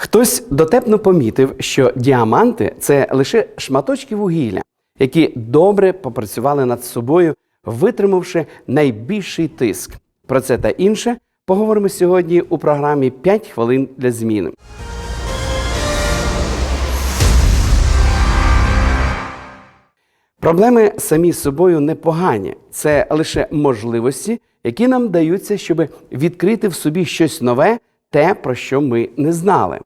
Хтось дотепно помітив, що діаманти це лише шматочки вугілля, які добре попрацювали над собою, витримавши найбільший тиск. Про це та інше поговоримо сьогодні у програмі «5 хвилин для зміни. Проблеми самі собою непогані. Це лише можливості, які нам даються, щоб відкрити в собі щось нове, те, про що ми не знали.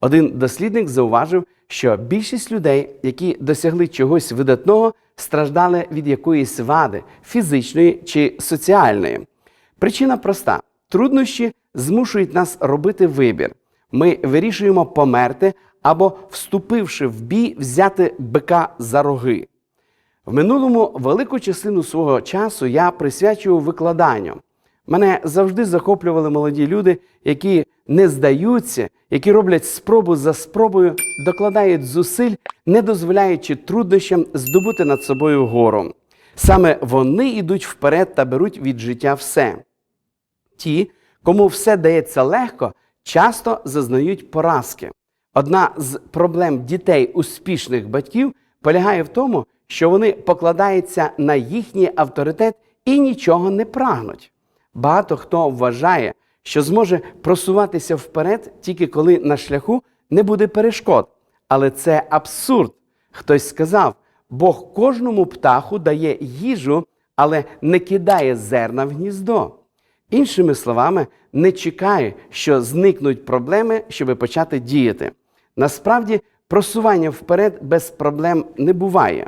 Один дослідник зауважив, що більшість людей, які досягли чогось видатного, страждали від якоїсь вади фізичної чи соціальної. Причина проста: труднощі змушують нас робити вибір. Ми вирішуємо померти або, вступивши в бій, взяти бика за роги. В минулому велику частину свого часу я присвячував викладанню. Мене завжди захоплювали молоді люди, які не здаються, які роблять спробу за спробою, докладають зусиль, не дозволяючи труднощам здобути над собою гору. Саме вони йдуть вперед та беруть від життя все. Ті, кому все дається легко, часто зазнають поразки. Одна з проблем дітей успішних батьків полягає в тому, що вони покладаються на їхній авторитет і нічого не прагнуть. Багато хто вважає, що зможе просуватися вперед тільки коли на шляху не буде перешкод. Але це абсурд. Хтось сказав: Бог кожному птаху дає їжу, але не кидає зерна в гніздо. Іншими словами, не чекає, що зникнуть проблеми, щоб почати діяти. Насправді, просування вперед без проблем не буває.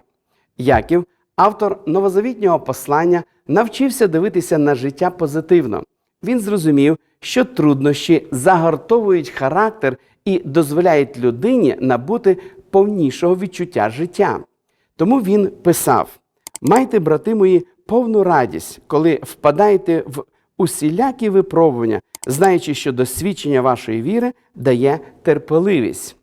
Яків, автор новозавітнього послання, навчився дивитися на життя позитивно. Він зрозумів, що труднощі загортовують характер і дозволяють людині набути повнішого відчуття життя. Тому він писав: Майте, брати мої, повну радість, коли впадаєте в усілякі випробування, знаючи, що досвідчення вашої віри дає терпеливість.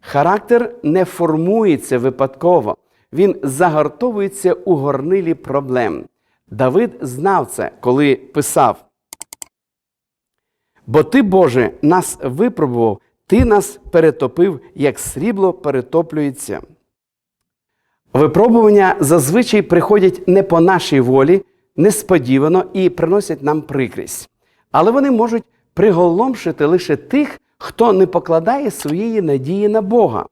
Характер не формується випадково, він загортовується у горнилі проблем. Давид знав це, коли писав: Бо ти, Боже, нас випробував, ти нас перетопив, як срібло перетоплюється. Випробування зазвичай приходять не по нашій волі, несподівано і приносять нам прикрість. Але вони можуть приголомшити лише тих, хто не покладає своєї надії на Бога.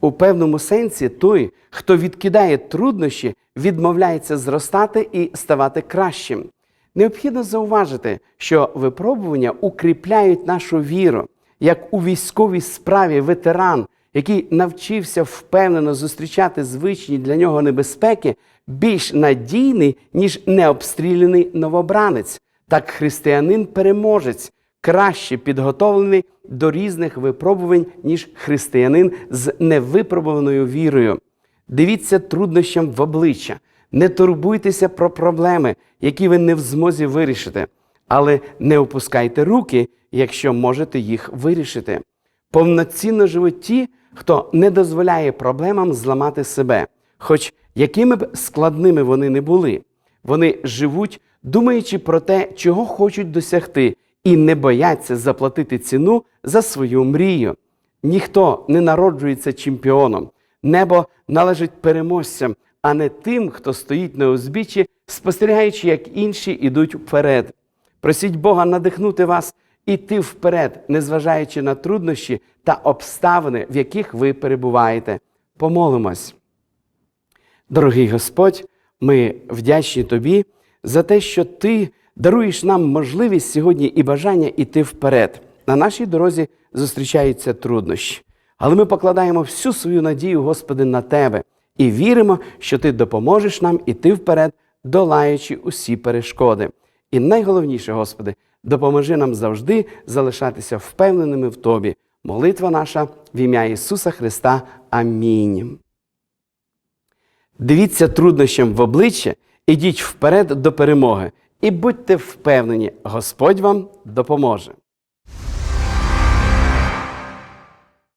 У певному сенсі той, хто відкидає труднощі, відмовляється зростати і ставати кращим. Необхідно зауважити, що випробування укріпляють нашу віру, як у військовій справі ветеран, який навчився впевнено зустрічати звичні для нього небезпеки, більш надійний, ніж необстріляний новобранець. Так християнин-переможець краще підготовлений до різних випробувань, ніж християнин з невипробуваною вірою. Дивіться труднощам в обличчя, не турбуйтеся про проблеми, які ви не в змозі вирішити, але не опускайте руки, якщо можете їх вирішити. Повноцінно живуть ті, хто не дозволяє проблемам зламати себе, хоч якими б складними вони не були. Вони живуть, думаючи про те, чого хочуть досягти, і не бояться заплатити ціну за свою мрію. Ніхто не народжується чемпіоном. Небо належить переможцям, а не тим, хто стоїть на узбіччі, спостерігаючи, як інші йдуть вперед. Просіть Бога надихнути вас іти вперед, незважаючи на труднощі та обставини, в яких ви перебуваєте. Помолимось. Дорогий Господь, ми вдячні Тобі за те, що Ти даруєш нам можливість сьогодні і бажання йти вперед. На нашій дорозі зустрічаються труднощі. Але ми покладаємо всю свою надію, Господи, на Тебе і віримо, що Ти допоможеш нам іти вперед, долаючи усі перешкоди. І найголовніше, Господи, допоможи нам завжди залишатися впевненими в Тобі. Молитва наша в ім'я Ісуса Христа. Амінь. Дивіться труднощам в обличчя, ідіть вперед до перемоги і будьте впевнені, Господь вам допоможе.